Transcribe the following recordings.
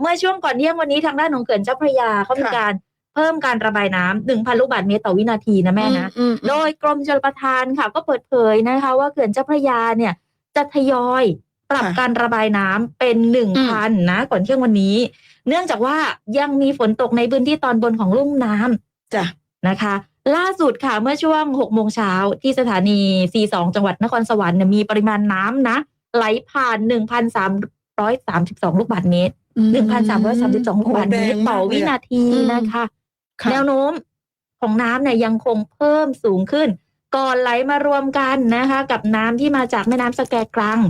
เมื่อช่วงก่อนเที่ยงวันนี้ทางด้านของเขื่อนเจ้าพระยาเขามีค่ะ การเพิ่มการระบายน้ำ1,000ลูกบาศก์เมตรต่อวินาทีนะแม่นะ อืมอืม โดยกรมชลประทานค่ะ ก็เปิดเผยนะคะ ว่าเขื่อนเจ้าพระยาเนี่ยจะทยอยปรับค่ะการระบายน้ำเป็นหนึ่งพันนะก่อนเที่ยงวันนี้ เนื่องจากว่ายังมีฝนตกในพื้นที่ตอนบนของลุ่มน้ำจ้ะ นะคะ ล่าสุดค่ะเมื่อช่วง6โมงเช้าที่สถานี C2 จังหวัดนครสวรรค์เนี่ยมีปริมาณน้ำนะ ไหลผ่าน 1,332 ลูกบาศก์เมตร 1,332ลูกบาศก์เมตรต่อวินาทีนะคะค่ะแนวโน้มของน้ำเนี่ยยังคงเพิ่มสูงขึ้น ก่อนไหลมารวมกันนะคะ กับน้ำที่มาจากแม่น้ำสแกกรัง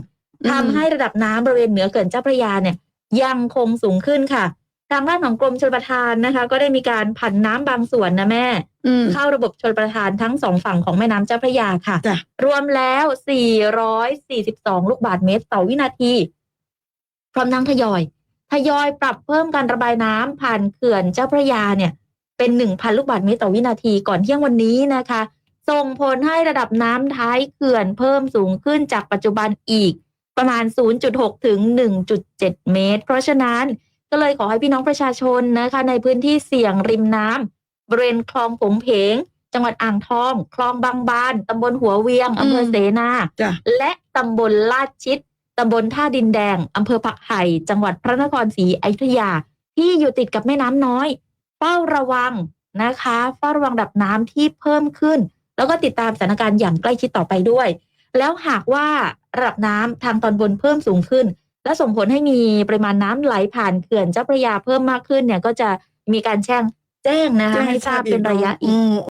อืมทำให้ระดับน้ำบริเวณเหนือเขื่อนเจ้าพระยาเนี่ย ยังคงสูงขึ้นค่ะ ทางด้านของกรมชลประทานนะคะ ก็ได้มีการผันน้ำบางส่วนนะแม่อืมเข้าระบบชลประทานทั้งสองฝั่งของแม่น้ำเจ้าพระยาค่ะจ้ะรวมแล้ว 442 ลูกบาศก์เมตรต่อวินาที พร้อมทั้งทยอย ทยอยปรับเพิ่มการระบายน้ำผ่านเขื่อนเจ้าพระยาเนี่ยเป็น1,000ลูกบาศก์เมตรต่อวินาทีก่อนเที่ยงวันนี้นะคะ ส่งผลให้ระดับน้ำท้ายเขื่อนเพิ่มสูงขึ้นจากปัจจุบันอีกประมาณ 0.6 ถึง 1.7 เมตร เพราะฉะนั้นก็เลยขอให้พี่น้องประชาชนนะคะ ในพื้นที่เสี่ยงริมน้ำบริเวณคลองผงเพง จังหวัดอ่างทอง คลองบางบานตำบลหัวเวียงอำเภอเสนาจ้ะและตำบลลาดชิด ตำบลท่าดินแดง อำเภอผักไห่ จังหวัดพระนครศรีอยุธยา ที่อยู่ติดกับแม่น้ำน้อย เฝ้าระวังนะคะ เฝ้าระวังระดับน้ำที่เพิ่มขึ้น แล้วก็ติดตามสถานการณ์อย่างใกล้ชิดต่อไปด้วย แล้วหากว่าระดับน้ำทางตอนบนเพิ่มสูงขึ้น และส่งผลให้มีปริมาณน้ำไหลผ่านเขื่อนเจ้าพระยาเพิ่มมากขึ้นเนี่ยก็จะมีการแจ้งแจ้งนะคะให้ทราบเป็นระยะอีกม